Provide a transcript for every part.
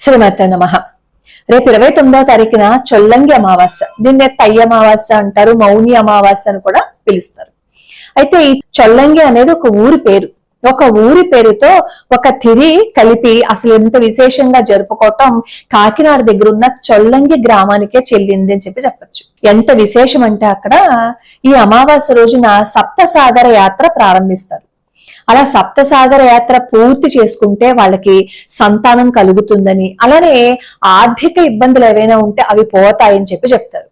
శ్రీమతి నమ. రేపు ఇరవై తొమ్మిదవ తారీఖున చొల్లంగి అమావాస్య. దీన్నే తయ్య అమావాస్య అంటారు మౌని అమావాస్య అని కూడా పిలుస్తారు. అయితే ఈ చొల్లంగి అనేది ఒక ఊరి పేరు. ఒక ఊరి పేరుతో ఒక తిరి కలిపి అసలు ఎంత విశేషంగా జరుపుకోవటం కాకినాడ దగ్గర ఉన్న చొల్లంగి గ్రామానికే చెల్లింది అని చెప్పి చెప్పొచ్చు. ఎంత విశేషం అంటే అక్కడ ఈ అమావాస్య రోజున సప్త సాగర యాత్ర ప్రారంభిస్తారు. అలా సప్తసాగర యాత్ర పూర్తి చేసుకుంటే వాళ్ళకి సంతానం కలుగుతుందని అలానే ఆర్థిక ఇబ్బందులు ఏవైనా ఉంటే అవి పోతాయని చెప్పి చెప్తారు.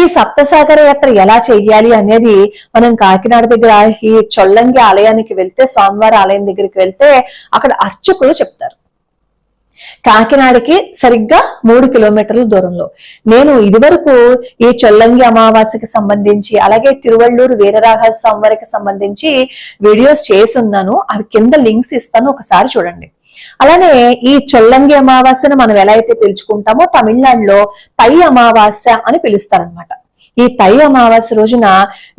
ఈ సప్తసాగర యాత్ర ఎలా చెయ్యాలి అనేది మనం కాకినాడ దగ్గర ఈ చొల్లంగి ఆలయానికి వెళ్తే స్వామివారి ఆలయం దగ్గరికి వెళ్తే అక్కడ అర్చకులు చెప్తారు. కాకినాడకి సరిగ్గా మూడు కిలోమీటర్ల దూరంలో. నేను ఇదివరకు ఈ చొల్లంగి అమావాస్యకి సంబంధించి అలాగే తిరువళ్ళూరు వీరరాఘవ స్వామివారికి సంబంధించి వీడియోస్ చేసున్నాను అవి కింద లింక్స్ ఇస్తాను ఒకసారి చూడండి. అలానే ఈ చొల్లంగి అమావాస్యను మనం ఎలా అయితే పిలుచుకుంటామో తమిళనాడులో తై అమావాస్య అని పిలుస్తారనమాట ఈ తై అమావాస్య రోజున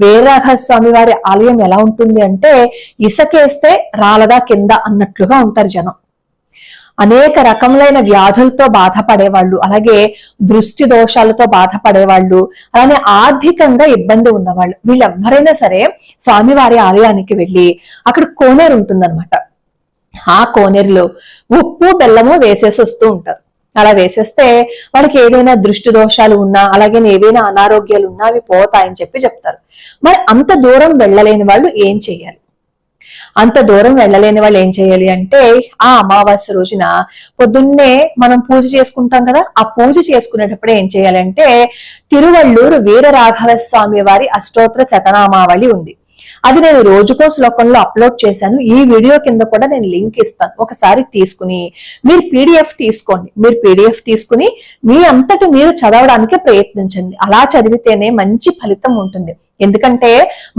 వీరరాఘవ స్వామి వారి ఆలయం ఎలా ఉంటుంది అంటే ఇసకేస్తే రాలదా కింద అన్నట్లుగా ఉంటారు జనం. అనేక రకములైన వ్యాధులతో బాధపడేవాళ్ళు అలాగే దృష్టి దోషాలతో బాధపడేవాళ్ళు అలానే ఆర్థికంగా ఇబ్బంది ఉన్నవాళ్ళు. వీళ్ళెవ్వరైనా సరే స్వామివారి ఆలయానికి వెళ్ళి అక్కడ కోనేరు ఉంటుందన్నమాట. ఆ కోనేరులో ఉప్పు బెల్లము వేసేసి వస్తూ ఉంటారు. అలా వేసేస్తే వాళ్ళకి ఏదైనా దృష్టి దోషాలు ఉన్నా అలాగే ఏవైనా అనారోగ్యాలు ఉన్నా అవి పోతాయని చెప్పి చెప్తారు. మరి అంత దూరం వెళ్ళలేని వాళ్ళు ఏం చేయాలి అంత దూరం వెళ్ళలేని వాళ్ళు ఏం చేయాలి అంటే ఆ అమావాస్య రోజున పొద్దున్నే మనం పూజ చేసుకుంటాం కదా ఆ పూజ చేసుకునేటప్పుడు ఏం చేయాలంటే తిరువళ్ళూరు వీరరాఘవ స్వామి వారి అష్టోత్తర శతనామావళి ఉంది. అది నేను రోజుకో శ్లోకంలో అప్లోడ్ చేశాను. ఈ వీడియో కింద కూడా నేను లింక్ ఇస్తాను. ఒకసారి తీసుకుని మీరు పీడిఎఫ్ తీసుకోండి. మీరు పీడిఎఫ్ తీసుకుని మీ అంతటి మీరు చదవడానికి ప్రయత్నించండి. అలా చదివితేనే మంచి ఫలితం ఉంటుంది. ఎందుకంటే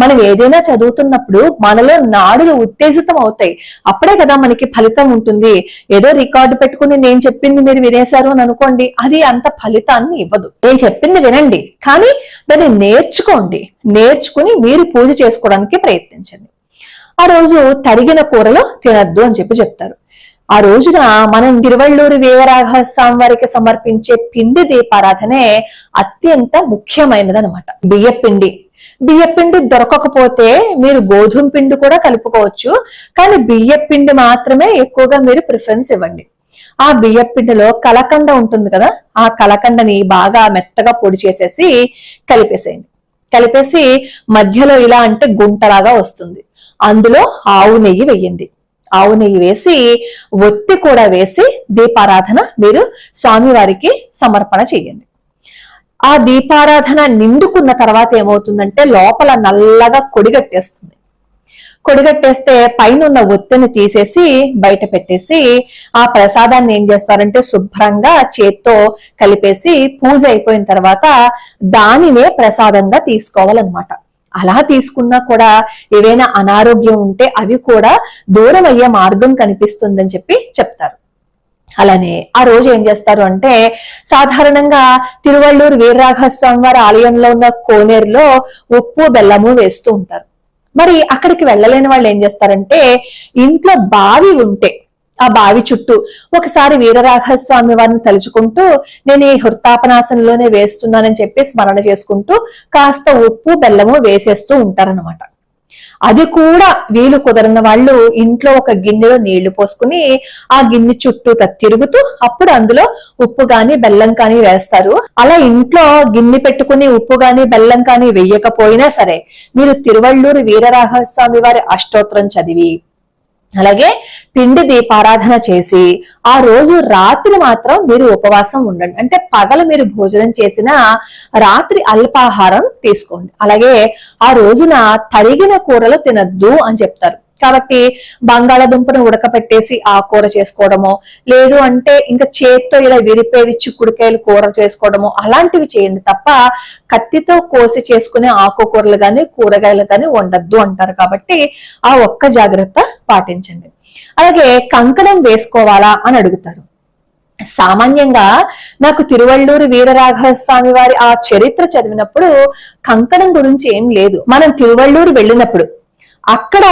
మనం ఏదైనా చదువుతున్నప్పుడు మనలో నాడులు ఉత్తేజితం అవుతాయి. అప్పుడే కదా మనకి ఫలితం ఉంటుంది. ఏదో రికార్డు పెట్టుకుని నేను చెప్పింది మీరు వినేశారు అని అనుకోండి అది అంత ఫలితాన్ని ఇవ్వదు. నేను చెప్పింది వినండి కానీ దాన్ని నేర్చుకోండి. నేర్చుకుని మీరు పూజ చేసుకోవడానికి ప్రయత్నించండి. ఆ రోజు తరిగిన కూరలో తినద్దు అని చెప్పి చెప్తారు. ఆ రోజున మనం తిరువళ్ళూరు వీరరాఘవ స్వామి వారికి సమర్పించే పిండి దీపారాధనే అత్యంత ముఖ్యమైనది అనమాట బియ్య పిండి బియ్యపిండి దొరకకపోతే మీరు గోధుమ పిండి కూడా కలుపుకోవచ్చు. కానీ బియ్యపిండి మాత్రమే ఎక్కువగా మీరు ప్రిఫరెన్స్ ఇవ్వండి. ఆ బియ్యపిండిలో కలకండ ఉంటుంది కదా ఆ కలకండని బాగా మెత్తగా పొడి చేసేసి కలిపేసేయండి. కలిపేసి మధ్యలో ఇలా అంటే గుంటలాగా వస్తుంది. అందులో ఆవు నెయ్యి వేయండి. ఆవు నెయ్యి వేసి ఒత్తి కూడా వేసి దీపారాధన మీరు స్వామివారికి సమర్పణ చేయండి. ఆ దీపారాధన నిండుకున్న తర్వాత ఏమవుతుందంటే లోపల నల్లగా కొడిగట్టేస్తుంది. కొడిగట్టేస్తే పైన ఉన్న ఒత్తిని తీసేసి బయట పెట్టేసి ఆ ప్రసాదాన్ని ఏం చేస్తారంటే శుభ్రంగా చేత్తో కలిపేసి పూజ అయిపోయిన తర్వాత దానినే ప్రసాదంగా తీసుకోవాలన్నమాట. అలా తీసుకున్నా కూడా ఏవైనా అనారోగ్యం ఉంటే అవి కూడా దూరం అయ్యే మార్గం కనిపిస్తుందని చెప్పి చెప్తారు. అలానే ఆ రోజు ఏం చేస్తారు అంటే సాధారణంగా తిరువళ్ళూరు వీరరాఘవ వారి ఆలయంలో ఉన్న కోనేరులో ఉప్పు బెల్లము వేస్తూ ఉంటారు. మరి అక్కడికి వెళ్ళలేని వాళ్ళు ఏం చేస్తారంటే ఇంట్లో బావి ఉంటే ఆ బావి చుట్టూ ఒకసారి వీరరాఘస్వామి వారిని తలుచుకుంటూ నేను ఈ హృతాపనాసనలోనే వేస్తున్నానని చెప్పి స్మరణ చేసుకుంటూ కాస్త ఉప్పు బెల్లము వేసేస్తూ ఉంటారనమాట అది కూడా వీలు కుదరని వాళ్ళు ఇంట్లో ఒక గిన్నెలో నీళ్ళు పోసుకుని ఆ గిన్నె చుట్టూ తిరుగుతూ అప్పుడు అందులో ఉప్పు గాని బెల్లం కానీ వేస్తారు. అలా ఇంట్లో గిన్నె పెట్టుకుని ఉప్పు గాని బెల్లం కానీ వెయ్యకపోయినా సరే మీరు తిరువళ్ళూరు వీరరాఘవస్వామి వారి అష్టోత్తరం చదివి అలాగే పిండి దీపారాధన చేసి ఆ రోజు రాత్రి మాత్రం మీరు ఉపవాసం ఉండండి. అంటే పగలు మీరు భోజనం చేసిన రాత్రి అల్పాహారం తీసుకోండి. అలాగే ఆ రోజున తరిగిన కూరలు తినద్దు అని చెప్తారు. కాబట్టి బంగాళాదుంపను ఉడకపెట్టేసి ఆ కూర చేసుకోవడము. లేదు అంటే ఇంకా చేత్తో ఇలా విరిపేవి చిక్కుడుకాయలు కూర చేసుకోవడమో. అలాంటివి చేయండి తప్ప కత్తితో కోసి చేసుకునే ఆకుకూరలు కానీ కూరగాయలు కానీ ఉండద్దు అంటారు కాబట్టి ఆ ఒక్క జాగ్రత్త పాటించండి. అలాగే కంకణం వేసుకోవాలా అని అడుగుతారు. సామాన్యంగా నాకు తిరువళ్ళూరు వీరరాఘవ స్వామి వారి ఆ చరిత్ర చదివినప్పుడు కంకణం గురించి ఏం లేదు. మనం తిరువళ్ళూరు వెళ్ళినప్పుడు అక్కడ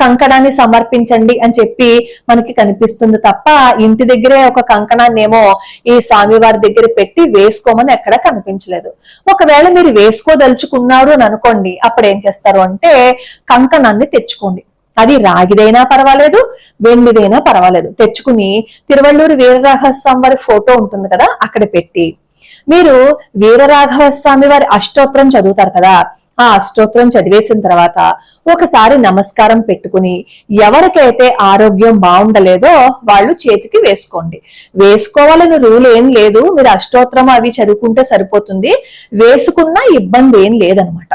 కంకణాన్ని సమర్పించండి అని చెప్పి మనకి కనిపిస్తుంది తప్ప ఇంటి దగ్గరే ఒక కంకణాన్ని ఏమో ఈ స్వామివారి దగ్గర పెట్టి వేసుకోమని ఎక్కడ కనిపించలేదు. ఒకవేళ మీరు వేసుకోదలుచుకున్నారు అని అనుకోండి అప్పుడు ఏం చేస్తారు అంటే కంకణాన్ని తెచ్చుకోండి. అది రాగిదైనా పర్వాలేదు వెండిదైనా పర్వాలేదు. తెచ్చుకుని తిరువళ్ళూరు వీరరాఘవస్వామి వారి ఫోటో ఉంటుంది కదా అక్కడ పెట్టి. మీరు వీరరాఘవ స్వామి వారి అష్టోత్తరం చదువుతారు కదా ఆ అష్టోత్రం చదివేసిన తర్వాత ఒకసారి నమస్కారం పెట్టుకుని ఎవరికైతే ఆరోగ్యం బాగుండలేదో వాళ్ళు చేతికి వేసుకోండి. వేసుకోవాలని రూల్ ఏం లేదు. మీరు అష్టోత్తరం అవి చదువుకుంటే సరిపోతుంది. వేసుకున్నా ఇబ్బంది ఏం లేదనమాట.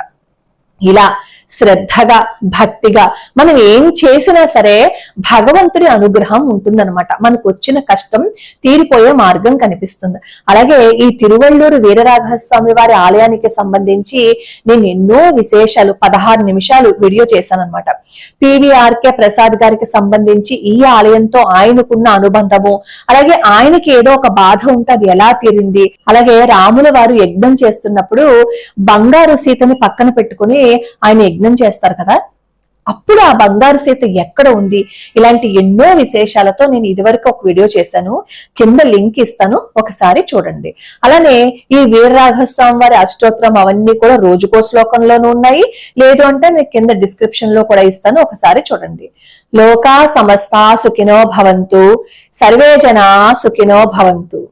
ఇలా శ్రద్ధగా భక్తిగా మనం ఏం చేసినా సరే భగవంతుడి అనుగ్రహం ఉంటుందన్నమాట. మనకు వచ్చిన కష్టం తీరిపోయే మార్గం కనిపిస్తుంది. అలాగే ఈ తిరువళ్ళూరు వీరరాఘస్వామి వారి ఆలయానికి సంబంధించి నేను ఎన్నో విశేషాలు పదహారు నిమిషాలు వీడియో చేశాను అనమాట పివిఆర్కే ప్రసాద్ గారికి సంబంధించి ఈ ఆలయంతో ఆయనకున్న అనుబంధము అలాగే ఆయనకి ఏదో ఒక బాధ ఉంటే అది ఎలా తీరింది అలాగే రాముల వారు యజ్ఞం చేస్తున్నప్పుడు బంగారు సీతని పక్కన పెట్టుకుని ఆయన యజ్ఞం చేస్తారు కదా? అప్పుడు ఆ బంగారు సీత ఎక్కడ ఉంది? ఇలాంటి ఎన్నో విశేషాలతో నేను ఇదివరకు ఒక వీడియో చేశాను. కింద లింక్ ఇస్తాను. ఒకసారి చూడండి. అలానే ఈ వీరరాఘస్వామి వారి అష్టోత్తరం అవన్నీ కూడా రోజుకో శ్లోకంలోనూ ఉన్నాయి. లేదు అంటే మీకు కింద డిస్క్రిప్షన్లో కూడా ఇస్తాను. ఒకసారి చూడండి. లోకా సమస్త సుఖినో భవంతు. సర్వే జనా సుఖినో భవంతు.